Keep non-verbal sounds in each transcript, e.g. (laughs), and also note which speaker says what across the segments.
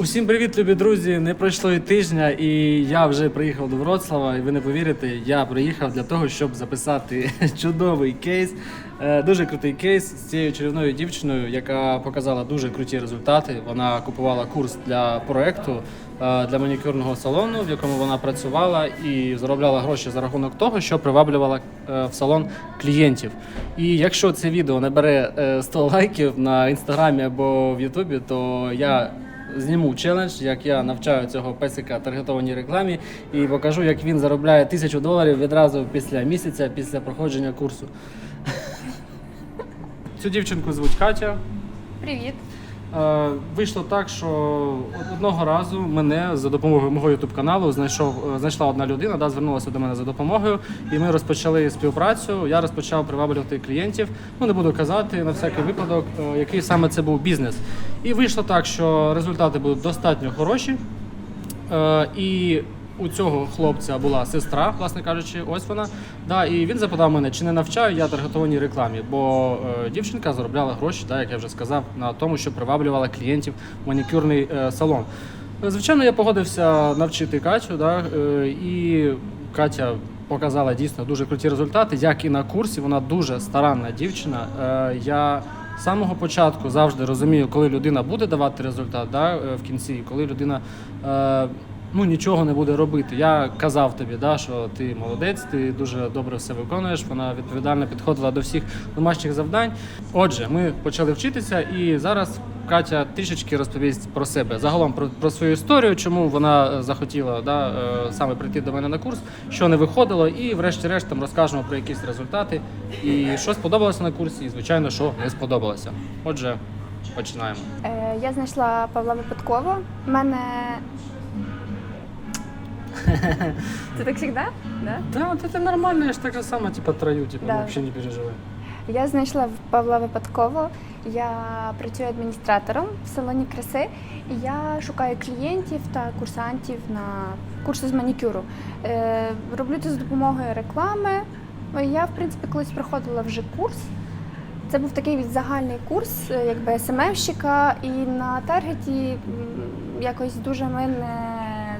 Speaker 1: Усім привіт, любі друзі! Не пройшло і тижня, і я вже приїхав до Вроцлава. І ви не повірите, я приїхав для того, щоб записати (laughs) чудовий кейс. Е, Дуже крутий кейс з цією чарівною дівчиною, яка показала дуже круті результати. Вона купувала курс для проекту е, для манікюрного салону, в якому вона працювала, і заробляла гроші за рахунок того, що приваблювала е, в салон клієнтів. І якщо це відео набере е, 100 лайків на інстаграмі або в Ютубі, то я зніму челендж, як я навчаю цього песика таргетованій рекламі, і покажу, як він заробляє тисячу доларів відразу після місяця, після проходження курсу. Цю дівчинку звуть Катя.
Speaker 2: Привіт.
Speaker 1: Е, Вийшло так, що одного разу мене за допомогою мого ютуб каналу знайшов е, знайшла одна людина, да, звернулася до мене за допомогою, і ми розпочали співпрацю. Я розпочав приваблювати клієнтів. Ну не буду казати на всякий випадок, е, який саме це був бізнес. І вийшло так, що результати були достатньо хороші. І у цього хлопця була сестра, власне кажучи, ось вона. Да, і він запитав мене, чи не навчаю я таргетованій рекламі, бо е, дівчинка заробляла гроші, да, як я вже сказав, на тому, що приваблювала клієнтів в манікюрний е, салон. Е, Звичайно, я погодився навчити Катю, да, е, і Катя показала дійсно дуже круті результати, як і на курсі. Вона дуже старанна дівчина. Е, Я з самого початку завжди розумію, коли людина буде давати результат да, е, в кінці, коли людина ну, нічого не буде робити. Я казав тобі, да, що ти молодець, ти дуже добре все виконуєш. Вона відповідально підходила до всіх домашніх завдань. Отже, ми почали вчитися, і зараз Катя трішечки розповість про себе загалом про, про свою історію, чому вона е, захотіла да, е, саме прийти до мене на курс, що не виходило, і врешті-решт там розкажемо про якісь результати, і що сподобалося на курсі, і звичайно, що не сподобалося. Отже, починаємо.
Speaker 2: Е, я знайшла Павла випадково. У мене. (laughs) Це так завжди? Да?
Speaker 1: Да, вот это нормально, я ж так же само, типа, трою, типа,
Speaker 2: Да.
Speaker 1: вообще не переживай.
Speaker 2: Я знайшла в- Павла випадково. Я працюю адміністратором в салоні краси. І я шукаю клієнтів та курсантів на курси з манікюру. Е, роблю це за допомогою реклами. Я, в принципі, колись проходила вже курс. Це був такий загальний курс, е, якби СММщика, і на таргеті м, якось дуже ми не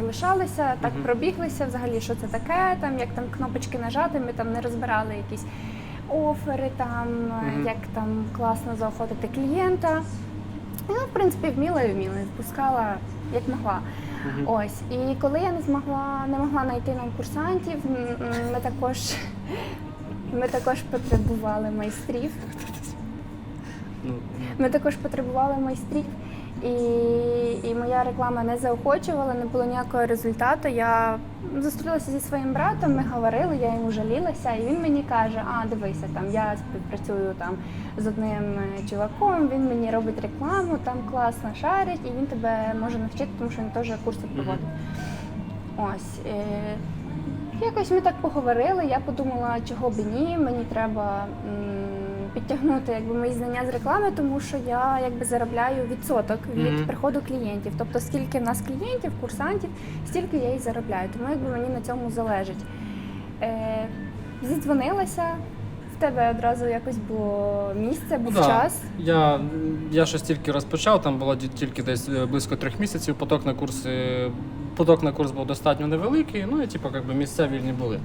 Speaker 2: залишалися, так
Speaker 1: Мгм.
Speaker 2: пробіглися взагалі, що це таке, там як там кнопочки нажати, ми там не розбирали якісь офери, там е,
Speaker 1: Мгм.
Speaker 2: як там класно заохотити клієнта. Ну, в принципі, вміла і вміла, спускала як могла.
Speaker 1: Мгм.
Speaker 2: Ось. І коли я не змогла, не могла знайти нам курсантів, м, м, ми також, ми також потребували майстрів.
Speaker 1: Ну, (laughs)
Speaker 2: Ми також потребували майстрів, і, і моя реклама не заохочувала, не було ніякого результату. Я зустрілася зі своїм братом, ми говорили, я йому жалілася, і він мені каже: А, дивися, там я співпрацюю там з одним е, чуваком, він мені робить рекламу, там класно шарить, і він тебе може навчити, тому що він теж курси проводить. Ось. Е, Якось ми так поговорили. Я подумала, чого б ні, мені треба м, підтягнути якби мої знання з реклами, тому що я якби заробляю відсоток від
Speaker 1: Мгм.
Speaker 2: приходу клієнтів. Тобто, скільки в нас клієнтів, курсантів, стільки я і заробляю. Тому якби мені на цьому залежить. Е, зідзвонилася. В тебе одразу якось було місце, був
Speaker 1: Ну да.
Speaker 2: час.
Speaker 1: Я, я щось тільки розпочав, там було тільки десь е, близько трьох місяців. Поток на курс, е, поток на курс був достатньо невеликий, ну і типу, якби місця вільні були.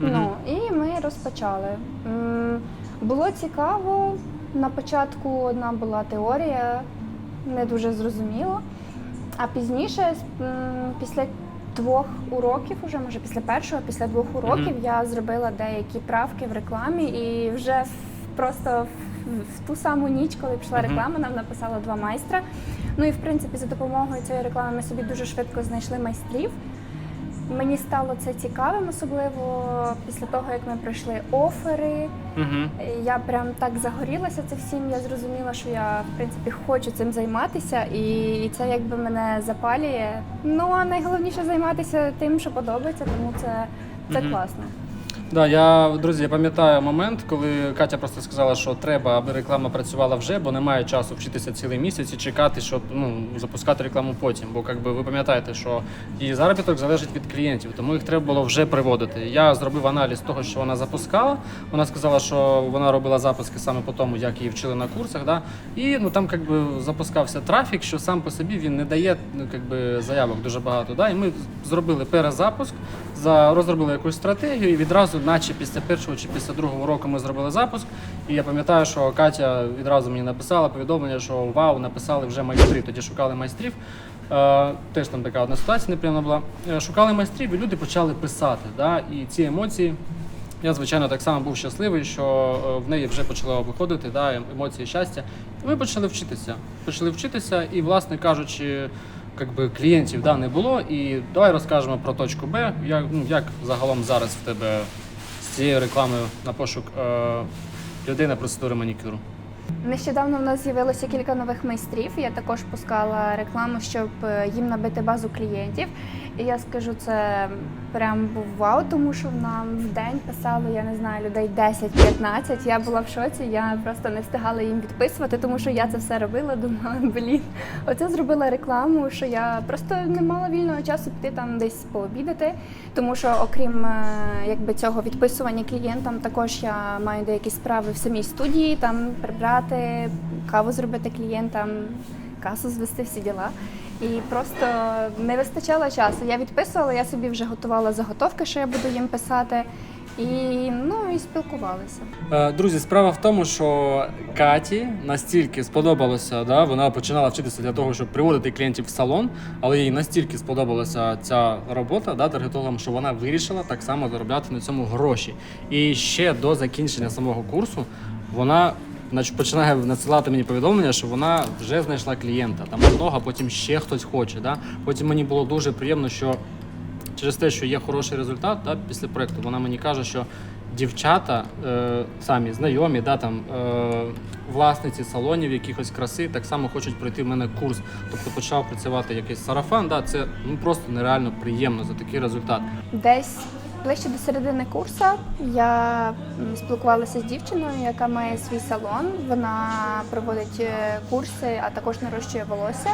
Speaker 2: Ну і ми розпочали. Було цікаво. На початку одна була теорія, не дуже зрозуміло. А пізніше, після двох уроків, уже може після першого, після двох уроків,
Speaker 1: Мгм.
Speaker 2: я зробила деякі правки в рекламі, і вже просто в, в ту саму ніч, коли пішла реклама, нам написало два майстра. Ну і в принципі, за допомогою цієї реклами ми собі дуже швидко знайшли майстрів. Мені стало це цікавим, особливо після того, як ми пройшли офери.
Speaker 1: Угу.
Speaker 2: Я прям так загорілася це всім. Я зрозуміла, що я в принципі хочу цим займатися, і це якби мене запалює. Ну а найголовніше займатися тим, що подобається, тому це, це
Speaker 1: угу.
Speaker 2: класно.
Speaker 1: Да, я друзі, я пам'ятаю момент, коли Катя просто сказала, що треба, аби реклама працювала вже, бо немає часу вчитися цілий місяць і чекати, щоб ну запускати рекламу потім. Бо якби ви пам'ятаєте, що і заробіток залежить від клієнтів, тому їх треба було вже приводити. Я зробив аналіз того, що вона запускала. Вона сказала, що вона робила запуски саме по тому, як її вчили на курсах. Да? І ну там якби запускався трафік, що сам по собі він не дає ну, якби, заявок дуже багато. Да? І ми зробили перезапуск, за розробили якусь стратегію, і відразу, наче після першого чи після другого року, ми зробили запуск. І я пам'ятаю, що Катя відразу мені написала повідомлення, що вау, написали вже майстри. Тоді шукали майстрів. Е, теж там така одна ситуація неприємна була. Е, шукали майстрів, і люди почали писати. Да? І ці емоції. Я, звичайно, так само був щасливий, що е, в неї вже почало виходити да, ем- емоції щастя. Ми почали вчитися. Почали вчитися, і, власне кажучи, якби клієнтів да, не було. І давай розкажемо про точку Б. Як, ну, як загалом зараз в тебе цією рекламою на пошук е, людей на процедури манікюру?
Speaker 2: Нещодавно в нас з'явилося кілька нових майстрів. Я також пускала рекламу, щоб е, їм набити базу клієнтів. І я скажу, це прям був вау, тому що нам в день писало, я не знаю, людей 10-15. Я була в шоці, я просто не встигала їм відписувати, тому що я це все робила. Думала, (laughs) блін, оце зробила рекламу, що я просто не мала вільного часу піти там десь пообідати. Тому що, окрім е, якби цього відписування клієнтам, також я маю деякі справи в самій студії, там прибрати, каву зробити клієнтам, касу звести всі діла. І просто не вистачало часу. Я відписувала, я собі вже готувала заготовки, що я буду їм писати. І ну і спілкувалися.
Speaker 1: Е, Друзі, справа в тому, що Каті настільки сподобалося, да, вона починала вчитися для того, щоб приводити клієнтів в салон, але їй настільки сподобалася ця робота да, таргетологом, що вона вирішила так само заробляти на цьому гроші. І ще до закінчення самого курсу вона нач- починає надсилати мені повідомлення, що вона вже знайшла клієнта. Там одного, потім ще хтось хоче. Да? Потім мені було дуже приємно, що через те, що є хороший результат да, після проєкту, вона мені каже, що дівчата е, самі знайомі, да, там, е, власниці салонів якихось краси, так само хочуть пройти в мене курс. Тобто почав працювати якийсь сарафан. Да, це ну, просто нереально приємно за такий результат.
Speaker 2: Десь ближче до середини курсу я спілкувалася з дівчиною, яка має свій салон. Вона проводить е, курси, а також нарощує волосся.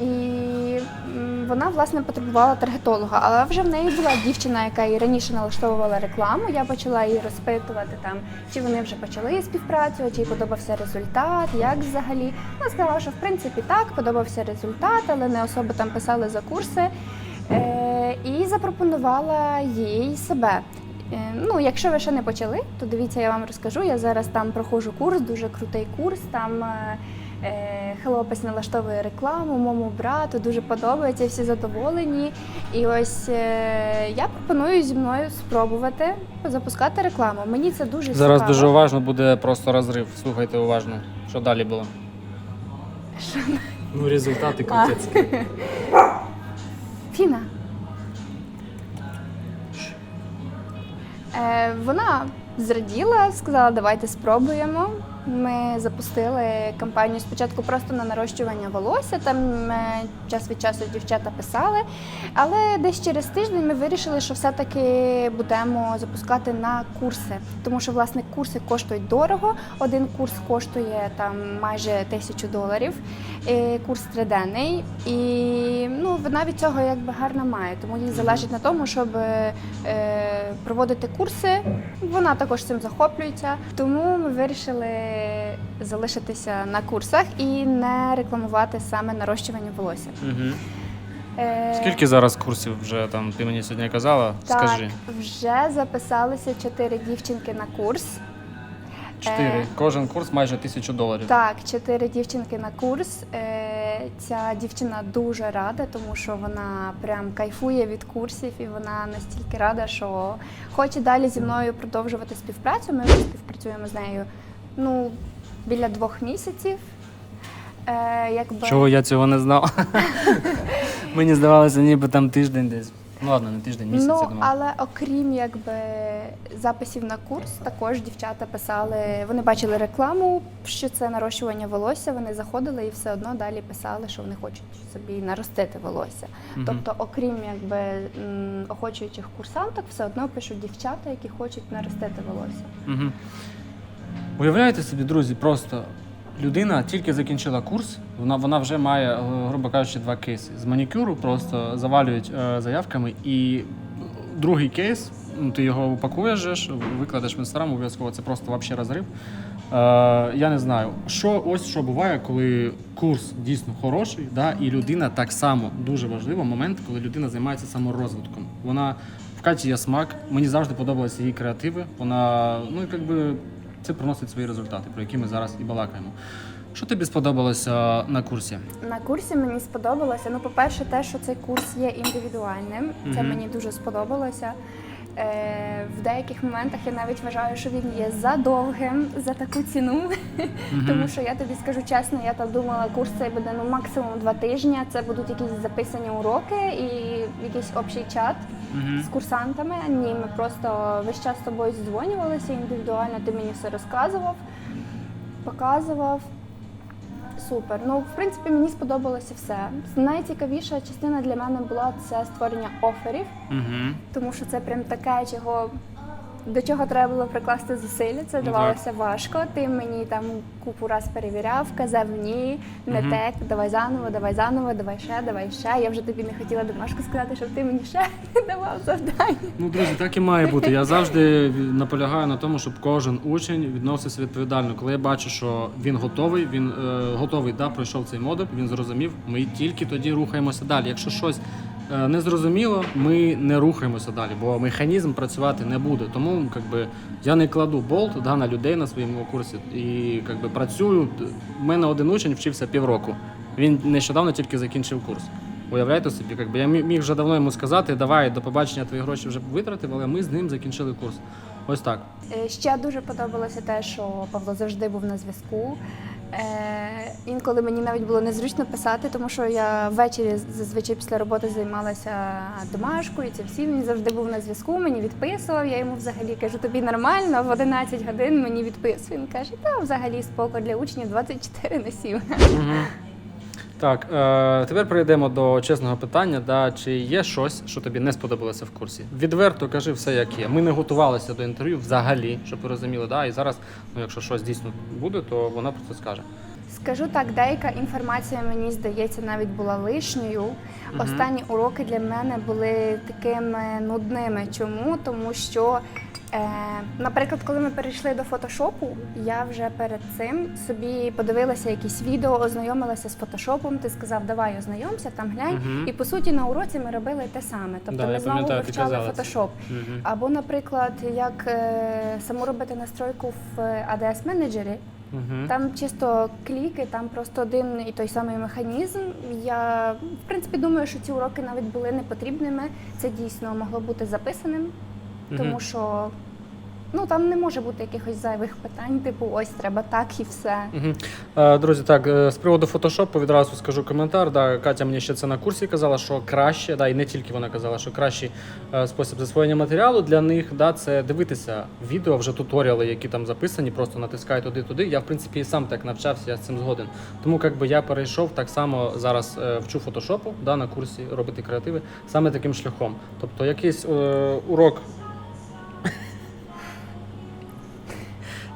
Speaker 2: І вона власне потребувала таргетолога, але вже в неї була дівчина, яка і раніше налаштовувала рекламу. Я почала її розпитувати там, чи вони вже почали співпрацю, чи їй подобався результат, як взагалі. Вона сказала, що в принципі так, подобався результат, але не особо там писали за курси. І запропонувала їй себе. Е, Ну, якщо ви ще не почали, то дивіться, я вам розкажу. Я зараз там проходжу курс, дуже крутий курс. Там е, е, налаштовує рекламу, моєму брату дуже подобається, всі задоволені. І ось е, я пропоную зі мною спробувати запускати рекламу. Мені це дуже
Speaker 1: Зараз
Speaker 2: цікаво.
Speaker 1: дуже уважно буде просто розрив. Слухайте уважно, що далі було. Ну, результати крутецькі.
Speaker 2: Фіна. Е, вона зраділа, сказала, давайте спробуємо. Ми запустили кампанію спочатку просто на нарощування волосся. Там е, час від часу дівчата писали. Але десь через тиждень ми вирішили, що все-таки будемо запускати на курси. Тому що власне курси коштують дорого. Один курс коштує там майже тисячу доларів. Е, Курс триденний. І ну, вона від цього якби гарно має. Тому їй залежить на тому, щоб е, проводити курси. Вона також цим захоплюється. Тому ми вирішили залишитися на курсах і не рекламувати саме нарощування волосся.
Speaker 1: Угу. Скільки зараз курсів вже там ти мені сьогодні казала?
Speaker 2: Так,
Speaker 1: Скажи.
Speaker 2: вже записалися чотири дівчинки на курс.
Speaker 1: Чотири.
Speaker 2: Е,
Speaker 1: Кожен курс майже тисячу доларів.
Speaker 2: Так, чотири дівчинки на курс. Е, Ця дівчина дуже рада, тому що вона прям кайфує від курсів, і вона настільки рада, що хоче далі зі мною продовжувати співпрацю. Ми вже співпрацюємо з нею ну, біля двох місяців. Е, якби...
Speaker 1: Чого я цього не знав? (laughs) Мені здавалося, ніби там тиждень десь. Ну ладно, не тиждень, місяць, я
Speaker 2: Ну,
Speaker 1: думаю.
Speaker 2: але окрім якби записів на курс, також дівчата писали, вони бачили рекламу, що це нарощування волосся. Вони заходили і все одно далі писали, що вони хочуть собі наростити волосся.
Speaker 1: Мгм.
Speaker 2: Тобто, окрім якби м, охочуючих курсанток, все одно пишуть дівчата, які хочуть наростити волосся.
Speaker 1: Угу. Уявляєте собі, друзі, просто людина тільки закінчила курс, вона, вона вже має, е, грубо кажучи, два кейси. З манікюру просто завалюють е, заявками, і другий кейс, ну, ти його упакуєш, викладеш в інстаграм, обов'язково це просто взагалі розрив. Е, я не знаю, що ось що буває, коли курс дійсно хороший, да, і людина так само дуже важливий момент, коли людина займається саморозвитком. Вона в Каті є смак, мені завжди подобалися її креативи. Вона, ну якби це приносить свої результати, про які ми зараз і балакаємо. Що тобі сподобалося на курсі?
Speaker 2: На курсі мені сподобалося. Ну, по-перше, те, що цей курс є індивідуальним. Це
Speaker 1: Мгм.
Speaker 2: мені дуже сподобалося. Е, в деяких моментах я навіть вважаю, що він є задовгим за таку ціну. Тому що я тобі скажу чесно, я там думала, курс цей буде ну максимум два тижні. Це будуть якісь записані уроки і якийсь общий чат З курсантами. Ні, ми просто весь час з тобою зідзвонювалися індивідуально. Ти мені все розказував, показував. Супер. Ну, в принципі, мені сподобалося все. Найцікавіша частина для мене була це створення оферів,
Speaker 1: Угу.
Speaker 2: тому що це прям таке, чого до чого треба було прикласти зусилля. Це
Speaker 1: Ну,
Speaker 2: давалося важко. Ти мені там купу раз перевіряв, казав ні, не
Speaker 1: Мгм.
Speaker 2: так, давай заново, давай заново, давай ще, давай ще. Я вже тобі не хотіла домашку сказати, щоб ти мені ще не (laughs) давав завдання.
Speaker 1: Ну, друзі, так і має бути. Я завжди наполягаю на тому, щоб кожен учень відносився відповідально. Коли я бачу, що він готовий, він е, готовий, да, пройшов цей модуль, він зрозумів. Ми тільки тоді рухаємося далі. Якщо щось е, не зрозуміло, ми не рухаємося далі, бо механізм працювати не буде. Тому якби, я не кладу болт да, на людей на своєму курсі і как би, працюю. У мене один учень вчився півроку. Він нещодавно тільки закінчив курс. Уявляєте собі, якби я міг вже давно йому сказати, давай до побачення твої гроші вже витратив, але ми з ним закінчили курс. Ось так.
Speaker 2: Е, Ще дуже подобалося те, що Павло завжди був на зв'язку. Е, інколи мені навіть було незручно писати, тому що я ввечері зазвичай після роботи займалася домашкою. Це всі він завжди був на зв'язку, мені відписував. Я йому взагалі кажу, тобі нормально, в 11 годин мені відписує. Він каже, та взагалі споко для учнів 24 на 7.
Speaker 1: Так, е, тепер перейдемо до чесного питання. Да, чи є щось, що тобі не сподобалося в курсі? Відверто кажи все, як є. Ми не готувалися до інтерв'ю взагалі, щоб ви розуміли. Да, і зараз, ну, якщо щось дійсно буде, то вона про це скаже.
Speaker 2: Скажу так, деяка інформація мені здається навіть була лишньою. Останні уроки для мене були такими нудними. Чому? Тому що, наприклад, коли ми перейшли до фотошопу, я вже перед цим собі подивилася якісь відео, ознайомилася з фотошопом. Ти сказав, давай ознайомся, там глянь.
Speaker 1: Мгм.
Speaker 2: І по суті на уроці ми робили те саме. Тобто
Speaker 1: Да,
Speaker 2: ми знову вивчали фотошоп.
Speaker 1: Мгм.
Speaker 2: Або, наприклад, як е, саму робити настройку в ADS менеджері.
Speaker 1: Мгм.
Speaker 2: Там чисто кліки, там просто один і той самий механізм. Я в принципі думаю, що ці уроки навіть були не потрібними. Це дійсно могло бути записаним. Тому що ну там не може бути якихось зайвих питань, типу ось треба так і все.
Speaker 1: Е, Друзі, так е, з приводу фотошопу відразу скажу коментар. Да, Катя мені ще це на курсі казала, що краще, да, і не тільки вона казала, що кращий е, спосіб засвоєння матеріалу для них да, це дивитися відео, вже туторіали, які там записані, просто натискай туди-туди. Я в принципі і сам так навчався, я з цим згоден. Тому якби я перейшов так само зараз вчу фотошопу да, на курсі робити креативи саме таким шляхом. Тобто якийсь е, урок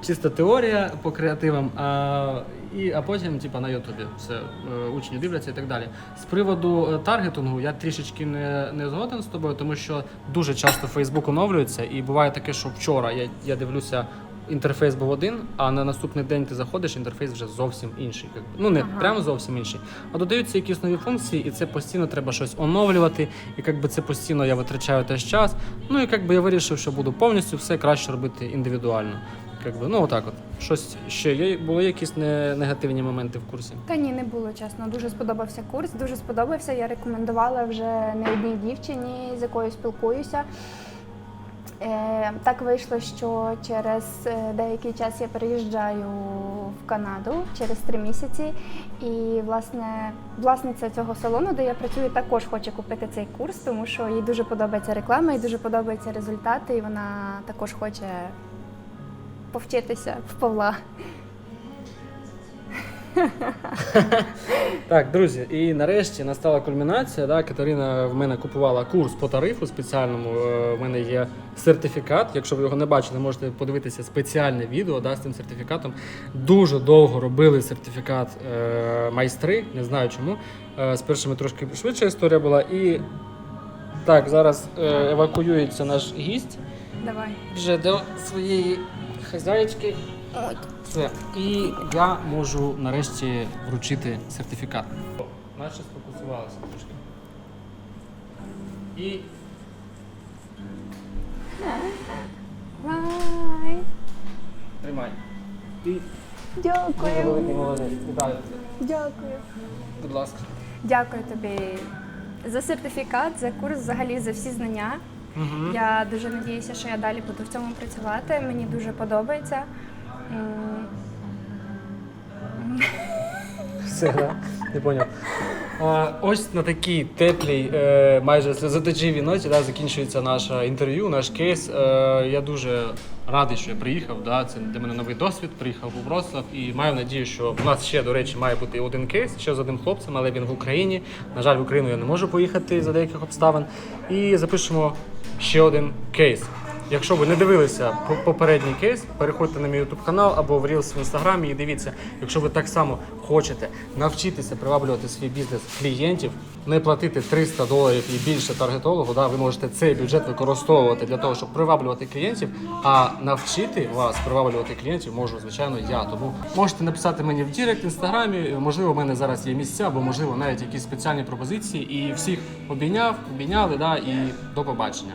Speaker 1: чисто теорія по креативам, а, і, а потім типа, на Ютубі все е, учні дивляться і так далі. З приводу е, таргетингу я трішечки не, не згоден з тобою, тому що дуже часто Фейсбук оновлюється, і буває таке, що вчора я, я дивлюся. Інтерфейс був один, а на наступний день ти заходиш, інтерфейс вже зовсім інший. Ну не
Speaker 2: Ага.
Speaker 1: прямо зовсім інший. А додаються якісь нові функції, і це постійно треба щось оновлювати. І якби це постійно я витрачаю теж час. Ну і якби я вирішив, що буду повністю все краще робити індивідуально. Якби, ну отак от. Щось ще є. Були якісь не, негативні моменти в курсі.
Speaker 2: Та ні, не було чесно. Дуже сподобався курс, дуже сподобався. Я рекомендувала вже не одній дівчині, з якою спілкуюся. Е, Так вийшло, що через е, деякий час я переїжджаю в Канаду через три місяці. І власне власниця цього салону, де я працюю, також хоче купити цей курс, тому що їй дуже подобається реклама, їй дуже подобаються результати, і вона також хоче повчитися в Павла. (laughs)
Speaker 1: Так, друзі, і нарешті настала кульмінація. Да? Катерина в мене купувала курс по тарифу спеціальному. Е, В мене є сертифікат. Якщо ви його не бачили, можете подивитися спеціальне відео да, з цим сертифікатом. Дуже довго робили сертифікат е, майстри, не знаю чому. Е, з першими трошки швидша історія була. І так, зараз е, евакуюється наш гість
Speaker 2: Давай.
Speaker 1: вже до своєї хазяїчки. Все. І я можу нарешті вручити сертифікат. Наче сфокусувалася трошки. І тримай. І
Speaker 2: Дякую.
Speaker 1: молодець. Вітаю.
Speaker 2: Дякую.
Speaker 1: Будь ласка.
Speaker 2: Дякую тобі за сертифікат, за курс, взагалі за всі знання.
Speaker 1: Угу.
Speaker 2: Я дуже надіюся, що я далі буду в цьому працювати. Мені дуже подобається.
Speaker 1: Все, да? Не поняв. А, ось на такій теплій, е, майже сльозоточивій ноті да, закінчується наше інтерв'ю, наш кейс. Е, я дуже радий, що я приїхав. Да, це для мене новий досвід. Приїхав у Вроцлав і маю надію, що у нас ще, до речі, має бути один кейс ще з одним хлопцем, але він в Україні. На жаль, в Україну я не можу поїхати за деяких обставин. І запишемо ще один кейс. Якщо ви не дивилися по- попередній кейс, переходьте на мій YouTube канал або в Reels в інстаграмі і дивіться, якщо ви так само хочете навчитися приваблювати свій бізнес клієнтів, не платити 300 доларів і більше таргетологу, да, ви можете цей бюджет використовувати для того, щоб приваблювати клієнтів. А навчити вас приваблювати клієнтів можу, звичайно, я. Тому можете написати мені в Дірект інстаграмі. Можливо, в мене зараз є місця, або можливо навіть якісь спеціальні пропозиції. І всіх обійняв, обійняли, да, і до побачення.